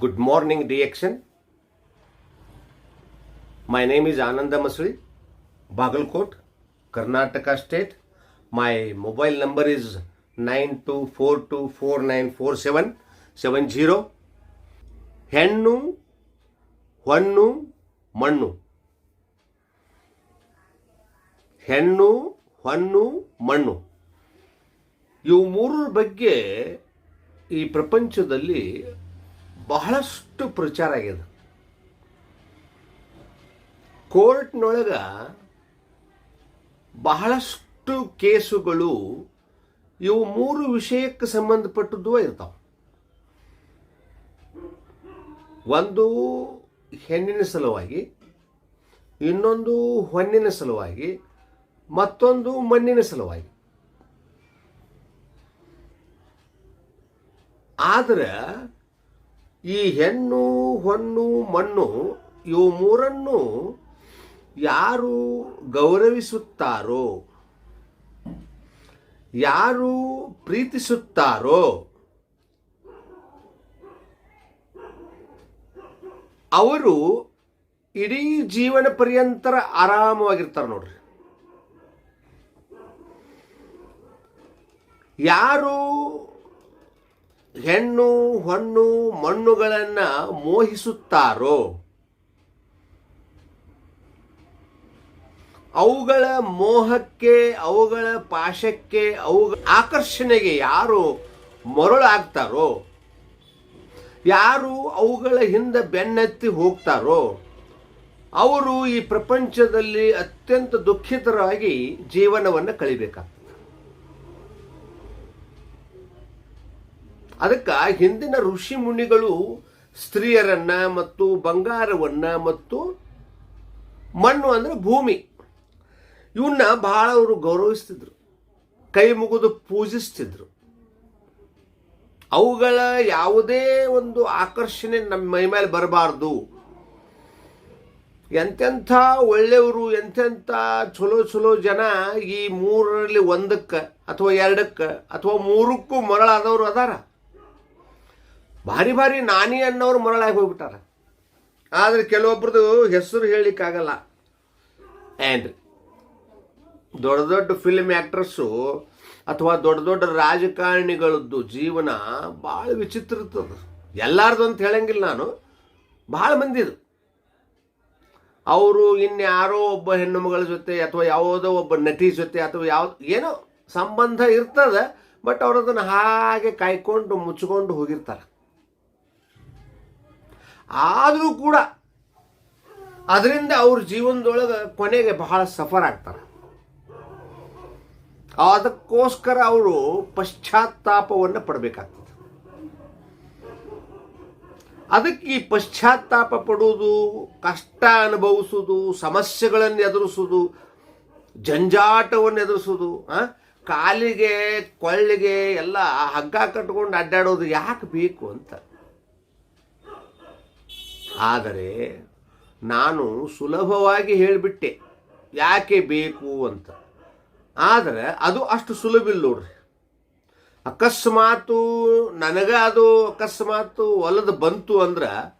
Good morning, DXN. My name is Ananda Masri, Bagalkot, Karnataka State. My mobile number is 9242494770. hennu ಹೊನ್ನು mannu ಹೆಣ್ಣು ಹೊನ್ನು ಮಣ್ಣು ಇವು ಮೂರರ ಬಗ್ಗೆ ಈ ಪ್ರಪಂಚದಲ್ಲಿ ಬಹಳಷ್ಟು ಪ್ರಚಾರ ಆಗ್ಯದ. ಕೋರ್ಟ್ನೊಳಗೆ ಬಹಳಷ್ಟು ಕೇಸುಗಳು ಇವು ಮೂರು ವಿಷಯಕ್ಕೆ ಸಂಬಂಧಪಟ್ಟದ್ದು ಇರ್ತಾವೆ. ಒಂದು ಹೆಣ್ಣಿನ ಸಲುವಾಗಿ, ಇನ್ನೊಂದು ಹೊನ್ನಿನ ಸಲುವಾಗಿ, ಮತ್ತೊಂದು ಮಣ್ಣಿನ ಸಲುವಾಗಿ. ಆದ್ರೆ ಈ ಹೆಣ್ಣು, ಹೊಣ್ಣು, ಮಣ್ಣು ಇವು ಮೂರನ್ನು ಯಾರು ಗೌರವಿಸುತ್ತಾರೋ, ಯಾರು ಪ್ರೀತಿಸುತ್ತಾರೋ, ಅವರು ಇಡೀ ಜೀವನ ಪರ್ಯಂತರ ಆರಾಮವಾಗಿರ್ತಾರೆ ನೋಡ್ರಿ. ಯಾರು ಹೆಣ್ಣು, ಹೊಣ್ಣು, ಮಣ್ಣುಗಳನ್ನು ಮೋಹಿಸುತ್ತಾರೋ? ಅವುಗಳ ಮೋಹಕ್ಕೆ, ಅವುಗಳ ಪಾಶಕ್ಕೆ ಅವು ಆಕರ್ಷಣೆಗೆ ಯಾರು ಮರಳಾಗ್ತಾರೋ? ಯಾರು ಅವುಗಳ ಹಿಂದೆ ಬೆನ್ನತ್ತಿ ಹೋಗ್ತಾರೋ? ಅವರು ಈ ಪ್ರಪಂಚದಲ್ಲಿ ಅತ್ಯಂತ ದುಃಖಿತರಾಗಿ ಜೀವನವನ್ನು ಕಳಿಬೇಕಾಗ್ತದೆ. ಅದಕ್ಕೆ ಹಿಂದಿನ ಋಷಿ ಮುನಿಗಳು ಸ್ತ್ರೀಯರನ್ನ ಮತ್ತು ಬಂಗಾರವನ್ನ ಮತ್ತು ಮಣ್ಣು ಅಂದ್ರೆ ಭೂಮಿ. ಇವನ್ನ ಬಹಳ ಅವರು ಗೌರವಿಸ್ತಿದ್ರು. ಕೈ ಮುಗಿದು ಪೂಜಿಸ್ತಿದ್ರು. ಅವುಗಳ ಯಾವುದೇ ಒಂದು ಆಕರ್ಷಣೆ ನಮ್ಮ ಮೈ ಮೇಲೆ ಬರಬಾರ್ದು. ಎಂತೆಂಥ ಒಳ್ಳೆಯವರು, ಎಂತೆಂಥ ಚಲೋ ಚಲೋ ಜನ ಈ ಮೂರರಲ್ಲಿ ಒಂದಕ್ಕೆ ಅಥವಾ ಎರಡಕ್ಕೆ ಅಥವಾ ಮೂರಕ್ಕೂ ಮರಳಾದವರು ಅದಾರ. ಭಾರಿ ಭಾರಿ ನಾನಿ ಅನ್ನೋರು ಮರಳಾಗಿ ಹೋಗ್ಬಿಟ್ಟಾರ. ಆದರೆ ಕೆಲವೊಬ್ರದ್ದು ಹೆಸರು ಹೇಳಲಿಕ್ಕಾಗಲ್ಲ. ಏನ್ರಿ ದೊಡ್ಡ ದೊಡ್ಡ ಫಿಲ್ಮ್ ಆ್ಯಕ್ಟ್ರಸ್ಸು ಅಥವಾ ದೊಡ್ಡ ದೊಡ್ಡ ರಾಜಕಾರಣಿಗಳದ್ದು ಜೀವನ ಭಾಳ ವಿಚಿತ್ರ ಇರ್ತದ. ಎಲ್ಲಾರ್ದು ಅಂತ ಹೇಳಂಗಿಲ್ಲ ನಾನು. ಭಾಳ ಮಂದಿದು ಅವರು ಇನ್ಯಾರೋ ಒಬ್ಬ ಹೆಣ್ಣು ಮಗಳ ಜೊತೆ ಅಥವಾ ಯಾವುದೋ ಒಬ್ಬ ನಟಿ ಜೊತೆ ಅಥವಾ ಯಾವ ಏನೋ ಸಂಬಂಧ ಇರ್ತದೆ ಬಟ್ ಅವ್ರು ಅದನ್ನು ಹಾಗೆ ಕಾಯ್ಕೊಂಡು, ಮುಚ್ಕೊಂಡು ಹೋಗಿರ್ತಾರೆ. ಆದರೂ ಕೂಡ ಅದರಿಂದ ಅವ್ರ ಜೀವನದೊಳಗೆ ಕೊನೆಗೆ ಬಹಳ ಸಫರ್ ಆಗ್ತಾರೆ. ಅದಕ್ಕೋಸ್ಕರ ಅವರು ಪಶ್ಚಾತ್ತಾಪವನ್ನು ಪಡಬೇಕಾಗ್ತದೆ. ಅದಕ್ಕೆ ಈ ಪಶ್ಚಾತ್ತಾಪ ಪಡುವುದು, ಕಷ್ಟ ಅನುಭವಿಸುವುದು, ಸಮಸ್ಯೆಗಳನ್ನು ಎದುರಿಸುವುದು ಜಂಜಾಟವನ್ನು ಎದುರಿಸುವುದು ಕಾಲಿಗೆ, ಕೊಳ್ಳಿಗೆ ಎಲ್ಲ ಹಗ್ಗ ಕಟ್ಕೊಂಡು ಅಡ್ಡಾಡೋದು ಯಾಕೆ ಬೇಕು ಅಂತ. ಆದರೆ ನಾನು ಸುಲಭವಾಗಿ ಹೇಳಿಬಿಟ್ಟೆ, ಯಾಕೆ ಬೇಕು ಅಂತ? ಆದರೆ ಅದು ಅಷ್ಟು ಸುಲಭ ಇಲ್ಲ ನೋಡ್ರಿ. ಅಕಸ್ಮಾತು ನನಗೆ ಅದು ಅಕಸ್ಮಾತು ಹೊಲದ ಬಂತು ಅಂದ್ರೆ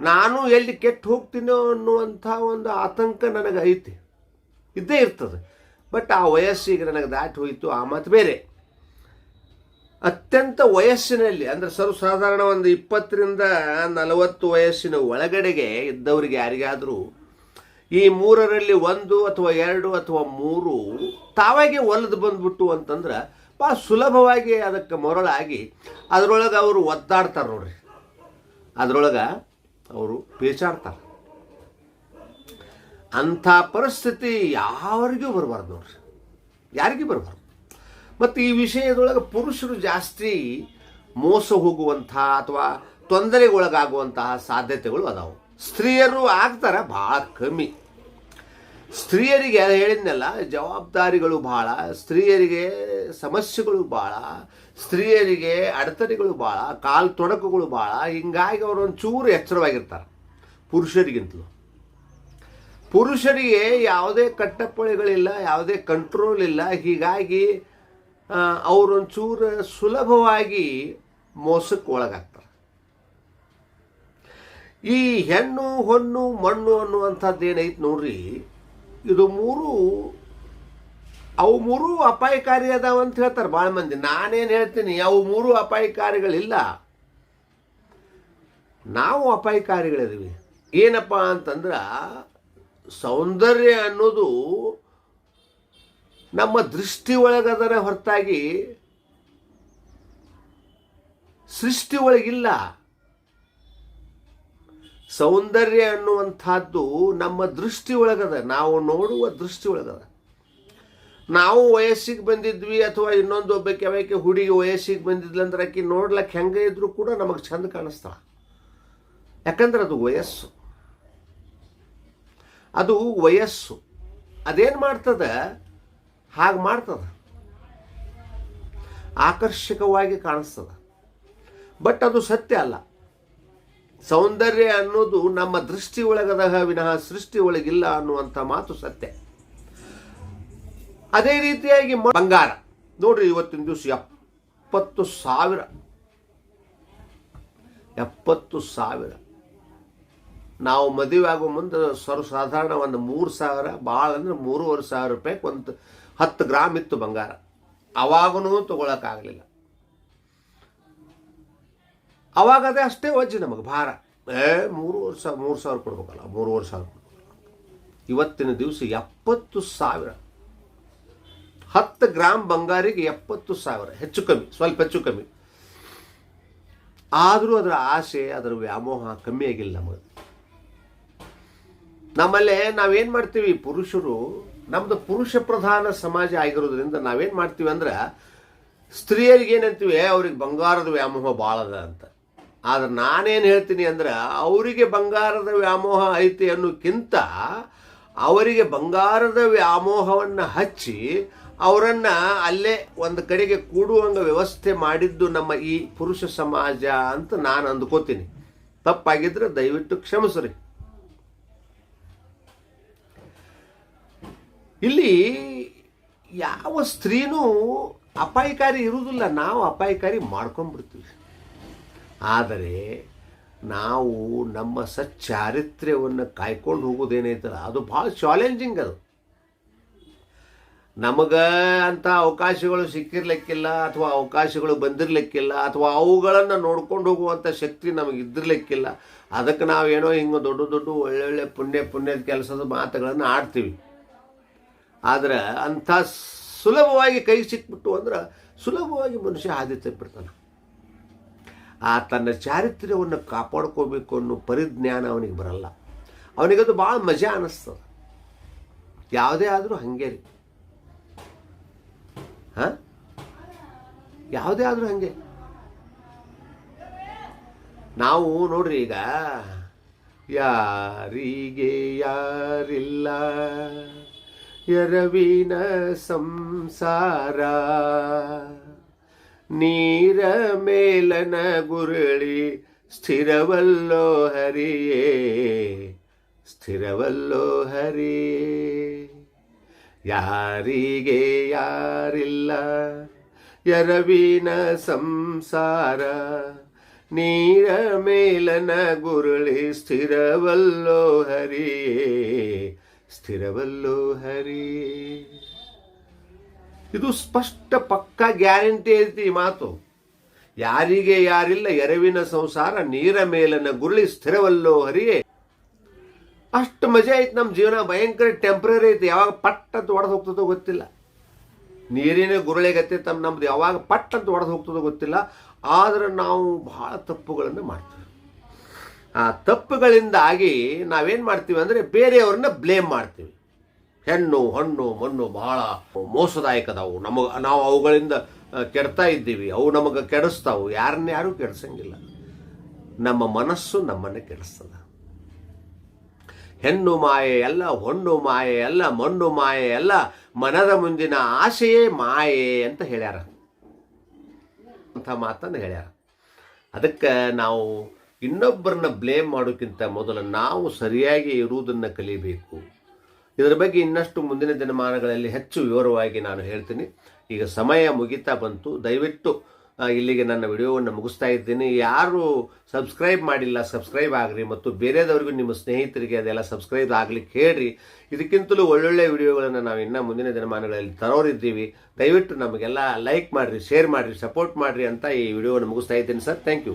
ನಾನು ಎಲ್ಲಿ ಕೆಟ್ಟು ಹೋಗ್ತೀನೋ ಅನ್ನುವಂಥ ಒಂದು ಆತಂಕ ನನಗೆ ಐತಿ. ಇದ್ದೇ ಇರ್ತದೆ. ಬಟ್ ಆ ವಯಸ್ಸಿಗೆ ನನಗೆ ದಾಟಿ ಹೋಯಿತು, ಆ ಮಾತು ಬೇರೆ. ಅತ್ಯಂತ ವಯಸ್ಸಿನಲ್ಲಿ, ಅಂದ್ರೆ ಸರ್ವಸಾಧಾರಣ ಒಂದು ಇಪ್ಪತ್ತರಿಂದ ನಲವತ್ತು ವಯಸ್ಸಿನ ಒಳಗಡೆಗೆ ಇದ್ದವರಿಗೆ ಯಾರಿಗಾದರೂ ಈ ಮೂರರಲ್ಲಿ ಒಂದು ಅಥವಾ ಎರಡು ಅಥವಾ ಮೂರು ತಾವಾಗೆ ಒಲಿದು ಬಂದ್ಬಿಟ್ಟು ಅಂತಂದ್ರೆ ಭಾಳ ಸುಲಭವಾಗಿ ಅದಕ್ಕೆ ಮರಳಾಗಿ ಅದರೊಳಗೆ ಅವರು ಒದ್ದಾಡ್ತಾರೆ ನೋಡ್ರಿ. ಅದರೊಳಗೆ ಅವರು ಪೇಚಾಡ್ತಾರೆ ಅಂಥ ಪರಿಸ್ಥಿತಿ ಯಾರಿಗೂ ಬರಬಾರ್ದು ನೋಡ್ರಿ. ಯಾರಿಗೂ ಬರಬಾರ್ದು. ಮತ್ತು ಈ ವಿಷಯದೊಳಗೆ ಪುರುಷರು ಜಾಸ್ತಿ ಮೋಸ ಹೋಗುವಂಥ ಅಥವಾ ತೊಂದರೆಗೊಳಗಾಗುವಂತಹ ಸಾಧ್ಯತೆಗಳು ಅದಾವು. ಸ್ತ್ರೀಯರು ಆಗ್ತಾರೆ ಭಾಳ ಕಮ್ಮಿ. ಸ್ತ್ರೀಯರಿಗೆ ಹೇಳಿದ್ನೆಲ್ಲ, ಜವಾಬ್ದಾರಿಗಳು ಭಾಳ, ಸ್ತ್ರೀಯರಿಗೆ ಸಮಸ್ಯೆಗಳು ಭಾಳ, ಸ್ತ್ರೀಯರಿಗೆ ಅಡೆತಡೆಗಳು ಭಾಳ, ಕಾಲು ತೊಡಕುಗಳು ಭಾಳ, ಹಿಂಗಾಗಿ ಅವರು ಒಂಚೂರು ಎಚ್ಚರವಾಗಿರ್ತಾರೆ ಪುರುಷರಿಗಿಂತಲೂ. ಪುರುಷರಿಗೆ ಯಾವುದೇ ಕಟ್ಟಪ್ಪಳೆಗಳಿಲ್ಲ ಯಾವುದೇ ಕಂಟ್ರೋಲ್ ಇಲ್ಲ, ಹೀಗಾಗಿ ಅವರೊಂಚೂರು ಸುಲಭವಾಗಿ ಮೋಸಕ್ಕೆ ಒಳಗಾಗ್ತಾರೆ. ಈ ಹೆಣ್ಣು ಹೊನ್ನು ಮಣ್ಣು ಅನ್ನುವಂಥದ್ದು ಏನೈತೆ ನೋಡ್ರಿ, ಇದು ಮೂರು, ಅವು ಮೂರು ಅಪಾಯಕಾರಿ ಅದಾವ ಅಂತ ಹೇಳ್ತಾರೆ ಭಾಳ ಮಂದಿ. ನಾನೇನು ಹೇಳ್ತೀನಿ, ಅವು ಮೂರು ಅಪಾಯಕಾರಿಗಳಿಲ್ಲ. ನಾವು ಅಪಾಯಕಾರಿಗಳಿದ್ದೀವಿ. ಏನಪ್ಪ ಅಂತಂದ್ರೆ, ಸೌಂದರ್ಯ ಅನ್ನೋದು ನಮ್ಮ ದೃಷ್ಟಿ ಒಳಗದರ ಹೊರತಾಗಿ ಸೃಷ್ಟಿ ಒಳಗಿಲ್ಲ ಸೌಂದರ್ಯ ಅನ್ನುವಂಥದ್ದು ನಮ್ಮ ದೃಷ್ಟಿ ಒಳಗದ, ನಾವು ನೋಡುವ ದೃಷ್ಟಿ ಒಳಗದ. ನಾವು ವಯಸ್ಸಿಗೆ ಬಂದಿದ್ವಿ ಅಥವಾ ಇನ್ನೊಂದು ಒಬ್ಬಕ್ಕೆ, ಅವಕ್ಕೆ ಹುಡುಗಿ ವಯಸ್ಸಿಗೆ ಬಂದಿದ್ಲಂದ್ರೆ ಆಕಿ ನೋಡ್ಲಕ್ಕೆ ಹೆಂಗೆ ಇದ್ರೂ ಕೂಡ ನಮಗೆ ಚಂದ ಕಾಣಿಸ್ತಾಳ. ಯಾಕಂದ್ರೆ ಅದು ವಯಸ್ಸು. ಅದು ವಯಸ್ಸು. ಅದೇನು ಮಾಡ್ತದ? ಹಾಗೆ ಮಾಡ್ತದೆ. ಆಕರ್ಷಕವಾಗಿ ಕಾಣಿಸ್ತದ. ಬಟ್ ಅದು ಸತ್ಯ ಅಲ್ಲ. ಸೌಂದರ್ಯ ಅನ್ನೋದು ನಮ್ಮ ದೃಷ್ಟಿ ಒಳಗದ ವಿನಃ ಸೃಷ್ಟಿ ಒಳಗಿಲ್ಲ ಅನ್ನುವಂಥ ಮಾತು ಸತ್ಯ. ಅದೇ ರೀತಿಯಾಗಿ ಬಂಗಾರ. ನೋಡ್ರಿ ಇವತ್ತಿನ ದಿವಸ ಎಪ್ಪತ್ತು ಸಾವಿರ. ಎಪ್ಪತ್ತು ಸಾವಿರ. ನಾವು ಮದುವೆ ಆಗೋ ಮುಂದೆ ಸರ್ವಸಾಧಾರಣ ಒಂದು ಮೂರು ಸಾವಿರ ಭಾಳ ಅಂದ್ರೆ ಮೂರುವರೆ ಸಾವಿರ ರೂಪಾಯಿ ಒಂದು ಹತ್ತು ಗ್ರಾಮ್ ಇತ್ತು ಬಂಗಾರ. ಅವಾಗೂ ತಗೊಳಕ್ಕಾಗಲಿಲ್ಲ. ಅವಾಗ ಅದೇ ಅಷ್ಟೇ ವಜ್ಜೆ ನಮಗೆ, ಭಾರ. ಏ, ಮೂರು ವರ್ಷ, ಮೂರು ಸಾವಿರ ಕೊಡ್ಬೇಕಲ್ಲ ಮೂರುವರೆ ಸಾವಿರ. ಇವತ್ತಿನ ದಿವಸ ಎಪ್ಪತ್ತು ಸಾವಿರ. ಹತ್ತು ಗ್ರಾಮ್ ಬಂಗಾರಿಗೆ ಎಪ್ಪತ್ತು ಸಾವಿರ. ಹೆಚ್ಚು ಕಮ್ಮಿ, ಸ್ವಲ್ಪ ಹೆಚ್ಚು ಕಮ್ಮಿ. ಆದರೂ ಅದರ ಆಸೆ, ಅದರ ವ್ಯಾಮೋಹ ಕಮ್ಮಿ ಆಗಿಲ್ಲ ನಮಗೆ. ನಮ್ಮಲ್ಲೇ ನಾವೇನು ಮಾಡ್ತೀವಿ, ಪುರುಷರು ನಮ್ದು ಪುರುಷ ಪ್ರಧಾನ ಸಮಾಜ ಆಗಿರೋದ್ರಿಂದ ನಾವೇನು ಮಾಡ್ತೀವಿ ಅಂದ್ರೆ ಸ್ತ್ರೀಯರಿಗೆ ಏನಂತೀವಿ "ಏ, ಅವ್ರಿಗೆ ಬಂಗಾರದ ವ್ಯಾಮೋಹ ಭಾಳ ಅದ ಅಂತ. ಆದ್ರೆ ನಾನೇನು ಹೇಳ್ತೀನಿ ಅಂದ್ರೆ ಅವರಿಗೆ ಬಂಗಾರದ ವ್ಯಾಮೋಹ ಐತಿ ಅನ್ನೋಕ್ಕಿಂತ ಅವರಿಗೆ ಬಂಗಾರದ ವ್ಯಾಮೋಹವನ್ನು ಹಚ್ಚಿ ಅವರನ್ನು ಅಲ್ಲೇ ಒಂದು ಕಡೆಗೆ ಕೂಡುವಂಗ ವ್ಯವಸ್ಥೆ ಮಾಡಿದ್ದು ನಮ್ಮ ಈ ಪುರುಷ ಸಮಾಜ ಅಂತ ನಾನು ಅಂದ್ಕೋತೀನಿ. ತಪ್ಪಾಗಿದ್ರೆ ದಯವಿಟ್ಟು ಕ್ಷಮಿಸ್ರಿ. ಇಲ್ಲಿ ಯಾವ ಸ್ತ್ರೀನೂ ಅಪಾಯಕಾರಿ ಇರುವುದಿಲ್ಲ. ನಾವು ಅಪಾಯಕಾರಿ ಮಾಡ್ಕೊಂಡ್ಬಿಡ್ತೀವಿ. ಆದರೆ ನಾವು ನಮ್ಮ ಸಚ್ಚಾರಿತ್ರ್ಯವನ್ನು ಕಾಯ್ಕೊಂಡು ಹೋಗೋದೇನೈತಲ್ಲ ಅದು ಭಾಳ ಚಾಲೆಂಜಿಂಗ್ ಅದು. ನಮಗೆ ಅಂಥ ಅವಕಾಶಗಳು ಸಿಕ್ಕಿರ್ಲಿಕ್ಕಿಲ್ಲ ಅಥವಾ ಅವಕಾಶಗಳು ಬಂದಿರಲಿಕ್ಕಿಲ್ಲ ಅಥವಾ ಅವುಗಳನ್ನು ನೋಡ್ಕೊಂಡು ಹೋಗುವಂಥ ಶಕ್ತಿ ನಮಗೆ ಇದ್ದಿರ್ಲಿಕ್ಕಿಲ್ಲ. ಅದಕ್ಕೆ ನಾವೇನೋ ಹಿಂಗೆ ದೊಡ್ಡ ದೊಡ್ಡ ಒಳ್ಳೊಳ್ಳೆ ಪುಣ್ಯ ಪುಣ್ಯದ ಕೆಲಸದ ಮಾತುಗಳನ್ನು ಆಡ್ತೀವಿ. ಆದ್ರೆ ಅಂಥ ಸುಲಭವಾಗಿ ಕೈ ಸಿಕ್ಬಿಟ್ಟು ಅಂದ್ರೆ ಸುಲಭವಾಗಿ ಮನುಷ್ಯ ಹಾದಿ ತಪ್ಪಿರ್ತಾನೆ ಆ ತನ್ನ ಚಾರಿತ್ರ್ಯವನ್ನು ಕಾಪಾಡ್ಕೋಬೇಕು ಅನ್ನೋ ಪರಿಜ್ಞಾನ ಅವನಿಗೆ ಬರಲ್ಲ. ಅವನಿಗದು ಭಾಳ ಮಜಾ ಅನ್ನಿಸ್ತದ ಯಾವುದೇ ಆದರೂ ಹಾಗೆ ರೀ. ಹಾಂ? ಯಾವುದೇ ಆದರೂ ಹಾಗೆ. ನಾವು ನೋಡ್ರಿ ಈಗ, ಯಾರಿಗೆ ಯಾರಿಲ್ಲ. ಎರವಿನ ಸಂಸಾರ, ನೀರ ಮೇಲನ ಗುರುಳಿ ಸ್ಥಿರವಲ್ಲೋ ಹರಿಯೇ ಸ್ಥಿರವಲ್ಲೋ ಹರಿಯೇ ಯಾರಿಗೆ ಯಾರಿಲ್ಲ ಯರವಿನ ಸಂಸಾರ, ನೀರ ಮೇಲನ ಗುರುಳಿ ಸ್ಥಿರವಲ್ಲೋ ಹರಿಯೇ ಸ್ಥಿರವಲ್ಲೋ ಹರಿ. ಇದು ಸ್ಪಷ್ಟ ಪಕ್ಕ ಗ್ಯಾರಂಟಿ ಐತಿ ಈ ಮಾತು. ಯಾರಿಗೆ ಯಾರಿಲ್ಲ ಎರವಿನ ಸಂಸಾರ, ನೀರ ಮೇಲನ ಗುರುಳಿ ಸ್ಥಿರವಲ್ಲೋ ಹರಿಯೇ. ಅಷ್ಟು ಮಜಾ ಐತಿ ನಮ್ಮ ಜೀವನ, ಭಯಂಕರ ಟೆಂಪ್ರರಿ ಐತಿ. ಯಾವಾಗ ಪಟ್ ಅಂತ ಒಡೆದು ಹೋಗ್ತದೋ ಗೊತ್ತಿಲ್ಲ. ನೀರಿನ ಗುರುಳೆಗತ್ತೆ ತಮ್ಮ ನಮ್ದು ಯಾವಾಗ ಪಟ್ ಅಂತ ಒಡೆದು ಹೋಗ್ತದೋ ಗೊತ್ತಿಲ್ಲ. ಆದ್ರೆ ನಾವು ಬಹಳ ತಪ್ಪುಗಳನ್ನು ಮಾಡ್ತೀವಿ. ಆ ತಪ್ಪುಗಳಿಂದಾಗಿ ನಾವೇನು ಮಾಡ್ತೀವಿ ಅಂದರೆ ಬೇರೆಯವ್ರನ್ನ ಬ್ಲೇಮ್ ಮಾಡ್ತೀವಿ. ಹೆಣ್ಣು, ಹಣ್ಣು, ಮಣ್ಣು ಬಹಳ ಮೋಸದಾಯಕದವು. ನಮಗೆ, ನಾವು ಅವುಗಳಿಂದ ಕೆಡ್ತಾ ಇದ್ದೀವಿ. ಅವು ನಮಗೆ ಕೆಡಿಸ್ತಾವು. ಯಾರನ್ನ ಯಾರೂ ಕೆಡಿಸಂಗಿಲ್ಲ. ನಮ್ಮ ಮನಸ್ಸು ನಮ್ಮನ್ನು ಕೆಡಿಸ್ತದ. ಹೆಣ್ಣು ಮಾಯೆ ಎಲ್ಲ ಹೊಣ್ಣು ಮಾಯೆ ಎಲ್ಲ ಮಣ್ಣು ಮಾಯೆ ಎಲ್ಲ ಮನದ ಮುಂದಿನ ಆಸೆಯೇ ಮಾಯೆ ಅಂತ ಹೇಳ್ಯಾರ. ಅಂತ ಮಾತನ್ನು ಹೇಳ್ಯಾರ. ಅದಕ್ಕೆ ನಾವು ಇನ್ನೊಬ್ಬರನ್ನ ಬ್ಲೇಮ್ ಮಾಡೋಕ್ಕಿಂತ ಮೊದಲು ನಾವು ಸರಿಯಾಗಿ ಇರುವುದನ್ನು ಕಲಿಬೇಕು. ಇದರ ಬಗ್ಗೆ ಇನ್ನಷ್ಟು ಮುಂದಿನ ದಿನಮಾನಗಳಲ್ಲಿ ಹೆಚ್ಚು ವಿವರವಾಗಿ ನಾನು ಹೇಳ್ತೀನಿ. ಈಗ ಸಮಯ ಮುಗಿತಾ ಬಂತು. ದಯವಿಟ್ಟು ಇಲ್ಲಿಗೆ ನನ್ನ ವಿಡಿಯೋವನ್ನು ಮುಗಿಸ್ತಾ ಇದ್ದೀನಿ. ಯಾರು ಸಬ್ಸ್ಕ್ರೈಬ್ ಮಾಡಿಲ್ಲ ಸಬ್ಸ್ಕ್ರೈಬ್ ಆಗ್ರಿ ಮತ್ತು ಬೇರೆದವ್ರಿಗೂ ನಿಮ್ಮ ಸ್ನೇಹಿತರಿಗೆ ಅದೆಲ್ಲ ಸಬ್ಸ್ಕ್ರೈಬ್ ಆಗಲಿ ಹೇಳ್ರಿ. ಇದಕ್ಕಿಂತಲೂ ಒಳ್ಳೊಳ್ಳೆ ವಿಡಿಯೋಗಳನ್ನು ನಾವು ಇನ್ನೂ ಮುಂದಿನ ದಿನಮಾನಗಳಲ್ಲಿ ತರೋರಿದ್ದೀವಿ. ದಯವಿಟ್ಟು ನಮಗೆಲ್ಲ ಲೈಕ್ ಮಾಡಿರಿ ಶೇರ್ ಮಾಡಿರಿ ಸಪೋರ್ಟ್ ಮಾಡಿರಿ ಅಂತ ಈ ವಿಡಿಯೋವನ್ನು ಮುಗಿಸ್ತಾ ಇದ್ದೀನಿ ಸರ್. Thank you